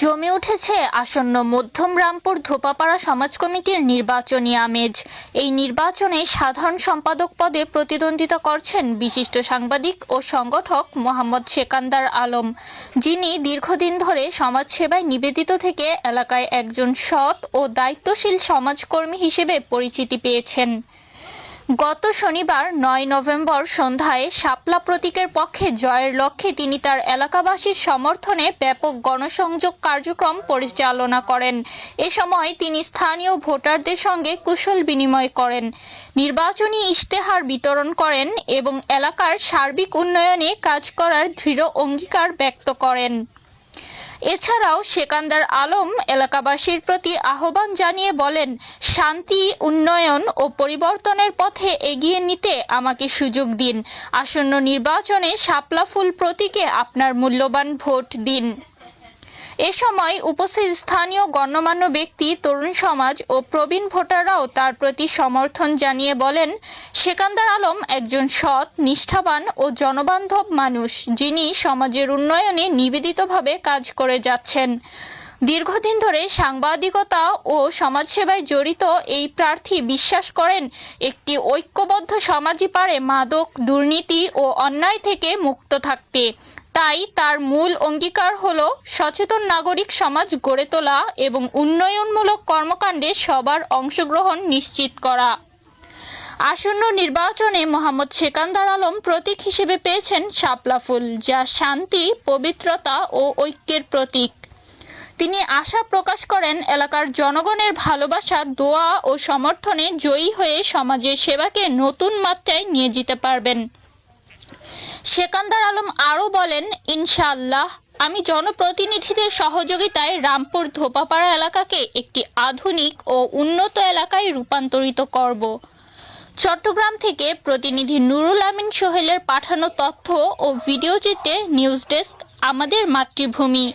জমে উঠেছে আসন্ন মধ্যম রামপুর ধোপাপাড়া সমাজ কমিটির নির্বাচনী আমেজ। এই নির্বাচনে সাধারণ সম্পাদক পদে প্রতিদ্বন্দ্বিতা করছেন বিশিষ্ট সাংবাদিক ও সংগঠক মোহাম্মদ সেকান্দার আলম, যিনি দীর্ঘদিন ধরে সমাজসেবায় নিবেদিত থেকে এলাকায় একজন সৎ ও দায়িত্বশীল সমাজকর্মী হিসেবে পরিচিতি পেয়েছেন। গত শনিবার নয় নভেম্বর সন্ধ্যায় শাপলা প্রতীকের পক্ষে জয়ের লক্ষ্যে তিনি তার এলাকাবাসীর সমর্থনে ব্যাপক গণসংযোগ কার্যক্রম পরিচালনা করেন। এ সময় তিনি স্থানীয় ভোটারদের সঙ্গে কুশল বিনিময় করেন। নির্বাচনী ইশতেহার বিতরণ করেন এবং এলাকার সার্বিক উন্নয়নে কাজ করার দৃঢ় অঙ্গীকার ব্যক্ত করেন। এছাড়াও সেকান্দার আলম এলাকাবাসীর প্রতি আহ্বান জানিয়ে বলেন, শান্তি, উন্নয়ন ও পরিবর্তনের পথে এগিয়ে নিতে আমাকে সুযোগ দিন। আসন্ন নির্বাচনে শাপলা ফুল প্রতীকে আপনার মূল্যবান ভোট দিন। এ সময় উপস্থিত স্থানীয় গণ্যমান্য ব্যক্তি, তরুণ সমাজ ও প্রবীণ ভোটাররাও তার প্রতি সমর্থন জানিয়ে বলেন, সেকান্দার আলম একজন সৎ, নিষ্ঠাবান ও জনবান্ধব মানুষ, যিনি সমাজের উন্নয়নে নিবেদিতভাবে কাজ করে যাচ্ছেন। দীর্ঘদিন ধরে সাংবাদিকতা ও সমাজসেবায় জড়িত এই প্রার্থী বিশ্বাস করেন, একটি ঐক্যবদ্ধ সমাজই পারে মাদক, দুর্নীতি ও অন্যায় থেকে মুক্ত থাকতে। তাই তার মূল অঙ্গীকার হল সচেতন নাগরিক সমাজ গড়ে তোলা এবং উন্নয়নমূলক কর্মকাণ্ডে সবার অংশগ্রহণ নিশ্চিত করা। আসন্ন নির্বাচনে মোহাম্মদ সেকান্দার আলম প্রতীক হিসেবে পেয়েছেন শাপলা ফুল, যা শান্তি, পবিত্রতা ও ঐক্যের প্রতীক। তিনি আশা প্রকাশ করেন, এলাকার জনগণের ভালোবাসা, দোয়া ও সমর্থনে জয়ী হয়ে সমাজের সেবাকে নতুন মাত্রায় নিয়ে যেতে পারবেন। সেকান্দার আলম আরও বলেন, ইনশাআল্লাহ, আমি জনপ্রতিনিধিদের সহযোগিতায় রামপুর ধোপাপাড়া এলাকাকে একটি আধুনিক ও উন্নত এলাকায় রূপান্তরিত করব। চট্টগ্রাম থেকে প্রতিনিধি নুরুল আমিন সোহেলের পাঠানো তথ্য ও ভিডিও চিত্রে নিউজ ডেস্ক, আমাদের মাতৃভূমি।